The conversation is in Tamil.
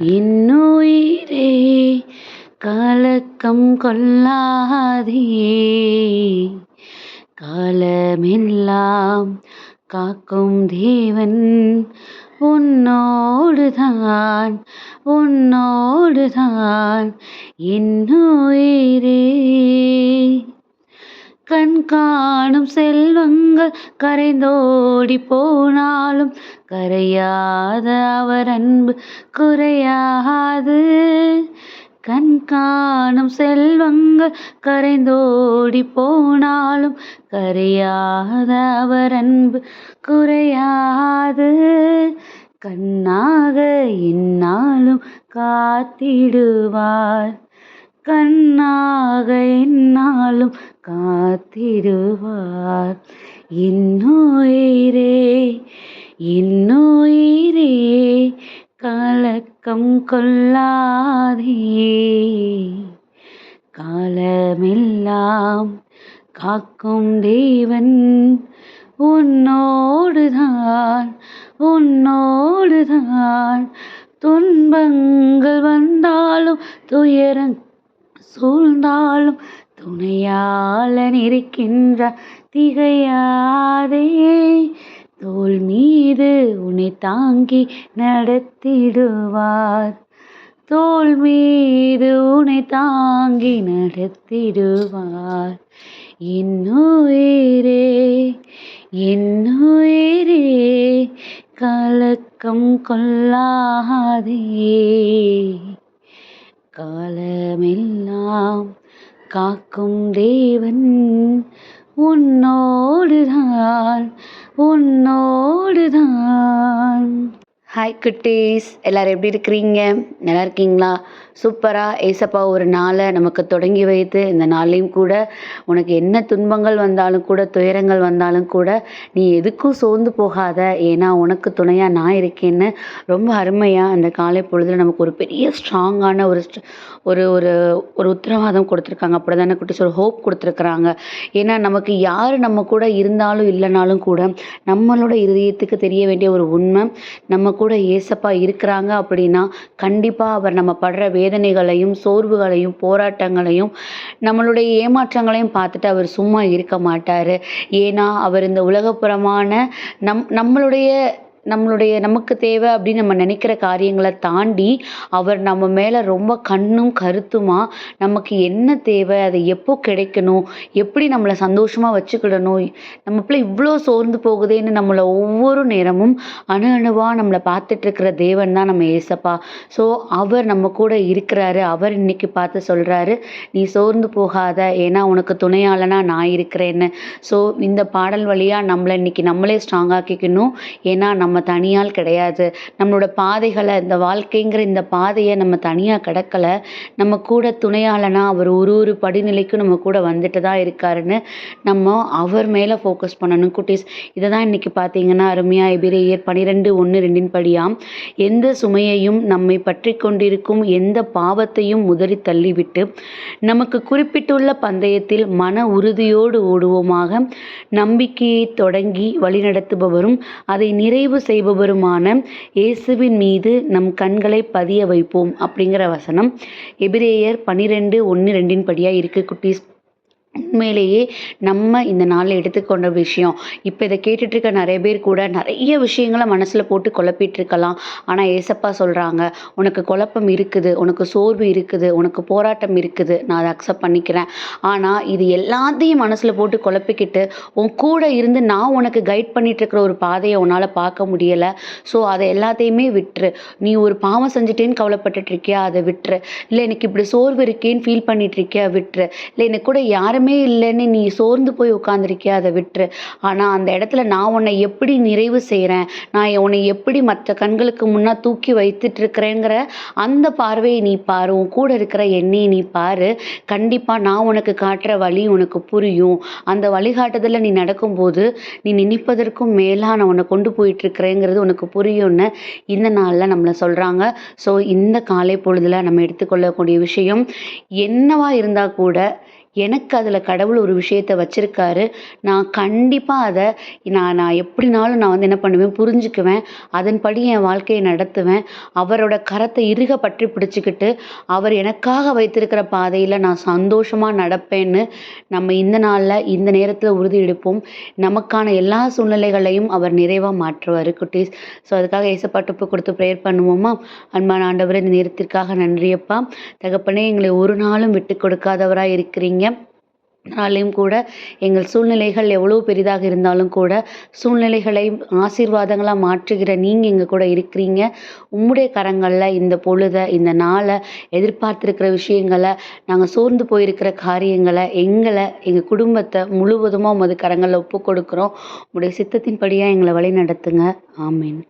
என்னுயிரே கலக்கம் கொள்ளாதே காலமெல்லாம் காக்கும் தேவன் உன்னோடுதான் உன்னோடுதான். என்னுயிரே காணும் செல்வங்கள் கரைந்தோடி போனாலும் கரையாத அவர் அன்பு குறையாது. கண் காணும் செல்வங்கள் கரைந்தோடி போனாலும் கரையாத அவர் அன்பு குறையாது. கண்ணாக என்னாலும் காத்திடுவார். கண்ணாக என்னாலும் காத்திடுவார் இன்னுயிரே இன்னுயிரே கலக்கம் கொள்ளாதே காலமெல்லாம் காக்கும் தேவன் உன்னோடுதான் உன்னோடுதான். துன்பங்கள் வந்தாலும் துயரங் சூழ்ந்தாலும் துணையாளன் இருக்கின்ற திகையாதே. தோல் மீது உன்னை தாங்கி நடத்திடுவார். தோல் மீது உன்னை தாங்கி நடத்திடுவார். என்னுயிரே என்னுயிரே கலக்கம் கொள்ளாதே. காக்கும் தேவன் உன்னோடுதான் உன்னோடுதான். ஹாய் குட்டீஸ். எல்லோரும் எப்படி இருக்கிறீங்க? நல்லா இருக்கீங்களா? சூப்பராக ஏசப்பா ஒரு நாளை நமக்கு தொடங்கி வைத்து இந்த நாளையும் கூட உனக்கு என்ன துன்பங்கள் வந்தாலும் கூட துயரங்கள் வந்தாலும் கூட நீ எதுக்கும் சோர்ந்து போகாத. ஏன்னா உனக்கு துணையாக நான் இருக்கேன்னு ரொம்ப அருமையாக அந்த காலை பொழுதில் நமக்கு ஒரு பெரிய ஸ்ட்ராங்கான ஒரு ஒரு ஒரு ஒரு உத்தரவாதம் கொடுத்துருக்காங்க. அப்படி தானே குட்டி ஒரு ஹோப் கொடுத்துருக்குறாங்க. ஏன்னா நமக்கு யார் நம்ம கூட இருந்தாலும் இல்லைனாலும் கூட நம்மளோட இருதயத்துக்கு தெரிய வேண்டிய ஒரு உண்மை நம்ம கூட ஏசப்பா இருக்கிறாங்க அப்படின்னா கண்டிப்பாக அவர் நம்ம படுற வேதனைகளையும் சோர்வுகளையும் போராட்டங்களையும் நம்மளுடைய ஏமாற்றங்களையும் பார்த்துட்டு அவர் சும்மா இருக்க மாட்டார். ஏன்னா அவர் இந்த உலகப்புறமான நம் நம்மளுடைய நம்மளுடைய நமக்கு தேவை அப்படின்னு நம்ம நினைக்கிற காரியங்களை தாண்டி அவர் நம்ம மேலே ரொம்ப கண்ணும் கருத்துமா நமக்கு என்ன தேவை அதை எப்போ கிடைக்கணும் எப்படி நம்மளை சந்தோஷமாக வச்சுக்கிடணும் நம்ம பிள்ளை இவ்வளோ சோர்ந்து போகுதேன்னு நம்மளை ஒவ்வொரு நேரமும் அணு அணுவாக நம்மளை பார்த்துட்ருக்கிற தேவன் தான் நம்ம ஏசப்பா. ஸோ அவர் நம்ம கூட இருக்கிறாரு அவர் இன்னைக்கு பார்த்து சொல்கிறாரு நீ சோர்ந்து போகாத ஏன்னா உனக்கு துணையாளனா நான் இருக்கிறேன்னு. ஸோ இந்த பாடல் வழியாக நம்மளை இன்னைக்கு நம்மளே ஸ்ட்ராங் ஆக்கிக்கணும். ஏன்னா நம்ம நம்ம தனியால் கிடையாது. நம்மளோட பாதைகளை இந்த வாழ்க்கைங்கிற இந்த பாதையை நம்ம தனியாக கிடக்கலை. நம்ம கூட துணையாளனா அவர் ஒரு ஒரு படிநிலைக்கும் நம்ம கூட வந்துட்டு தான் இருக்காருன்னு நம்ம அவர் மேலே ஃபோக்கஸ் பண்ணணும். குட்டீஸ் இதை தான் இன்றைக்கி பார்த்தீங்கன்னா அருமையாக எபிரேயர் பனிரெண்டு ஒன்று ரெண்டின் படியாம். எந்த சுமையையும் நம்மை பற்றி கொண்டிருக்கும் எந்த பாவத்தையும் முதறி தள்ளிவிட்டு நமக்கு குறிப்பிட்டுள்ள பந்தயத்தில் மன உறுதியோடு ஓடுவோமாக நம்பிக்கையை தொடங்கி வழிநடத்துபவரும் அதை நிறைவு செய்பவருமான இயேசுவின் மீது நம் கண்களை பதிய வைப்போம் அப்படிங்கிற வசனம். எபிரேயர் பன்னிரெண்டு ஒன்று ரெண்டின் படியாக இருக்குது குட்டீஸ். உண்மையிலேயே நம்ம இந்த நாளில் எடுத்துக்கொண்ட விஷயம். இப்போ இதை கேட்டுட்ருக்க நிறைய பேர் கூட நிறைய விஷயங்களை மனசில் போட்டு குழப்பிட்டுருக்கலாம் ஆனால் ஏசப்பா சொல்கிறாங்க உனக்கு குழப்பம் இருக்குது உனக்கு சோர்வு இருக்குது உனக்கு போராட்டம் இருக்குது. நான் அதை அக்செப்ட் பண்ணிக்கிறேன். ஆனால் இது எல்லாத்தையும் மனசில் போட்டு குழப்பிக்கிட்டு உன் கூட இருந்து நான் உனக்கு கைட் பண்ணிகிட்ருக்கிற ஒரு பாதையை உன்னால் பார்க்க முடியலை. ஸோ அதை எல்லாத்தையுமே விட்டுரு. நீ ஒரு பாவம் செஞ்சுட்டேன்னு கவலைப்பட்டுட்ருக்கியா? அதை விட்டுரு. இல்லை எனக்கு இப்படி சோர்வு இருக்கேன்னு ஃபீல் பண்ணிகிட்ருக்கியா விட்டுரு. இல்லை எனக்கு கூட யாரும் யாருமே இல்லைன்னு நீ சோர்ந்து போய் உட்காந்துருக்கியா அதை விட்டுரு. ஆனால் அந்த இடத்துல நான் உன்னை எப்படி நிறைவு செய்கிறேன் நான் உன்னை எப்படி மற்ற கண்களுக்கு முன்னாடி தூக்கி வைத்துட்ருக்கிறேங்கிற அந்த பார்வையை நீ பாரு. உன் கூட இருக்கிற என்னையை நீ பாரு. கண்டிப்பாக நான் உனக்கு காட்டுற வழி உனக்கு புரியும். அந்த வழிகாட்டுதலில் நீ நடக்கும்போது நீ நினைப்பதற்கும் மேலாக நான் உன்னை கொண்டு போயிட்டுருக்கிறேங்கிறது உனக்கு புரியும்னு இந்த நாளில் நம்மளை சொல்கிறாங்க ஸோ இந்த காலை பொழுதில் நம்ம எடுத்துக்கொள்ளக்கூடிய விஷயம் என்னவா இருந்தால் கூட எனக்கு அதில் கடவுள் ஒரு விஷயத்த வச்சுருக்காரு. நான் கண்டிப்பாக அதை நான் நான் எப்படினாலும் நான் வந்து என்ன பண்ணுவேன் புரிஞ்சுக்குவேன். அதன்படி என் வாழ்க்கையை நடத்துவேன். அவரோட கரத்தை இறுக பற்றி பிடிச்சிக்கிட்டு அவர் எனக்காக வைத்திருக்கிற பாதையில் நான் சந்தோஷமாக நடப்பேன்னு நம்ம இந்த நாளில் இந்த நேரத்தில் உறுதி எடுப்போம். நமக்கான எல்லா சூழ்நிலைகளையும் அவர் நிறைவாக மாற்றுவார் குட்டீஸ். ஸோ அதுக்காக ஏசப்பாட்டுப்பு கொடுத்து ப்ரேயர் பண்ணுவோமா? அன்பான ஆண்டவர் இந்த நேரத்திற்காக நன்றியப்பா. தகப்பனே எங்களை ஒரு நாளும் விட்டு கொடுக்காதவராக இருக்கிறீங்க நாளையும் கூட எங்கள் சூழ்நிலைகள் எவ்வளோ பெரிதாக இருந்தாலும் கூட சூழ்நிலைகளை ஆசீர்வாதங்களாக மாற்றுகிற நீங்கள் எங்கள் கூட இருக்கிறீங்க. உம்முடைய கரங்களில் இந்த பொழுதை இந்த நாளை எதிர்பார்த்துருக்கிற விஷயங்களை நாங்கள் சோர்ந்து போயிருக்கிற காரியங்களை எங்களை எங்கள் குடும்பத்தை முழுவதுமாக உமது கரங்களில் ஒப்பு கொடுக்குறோம் உங்களுடைய சித்தத்தின்படியாக எங்களை வழி நடத்துங்க ஆமீன்.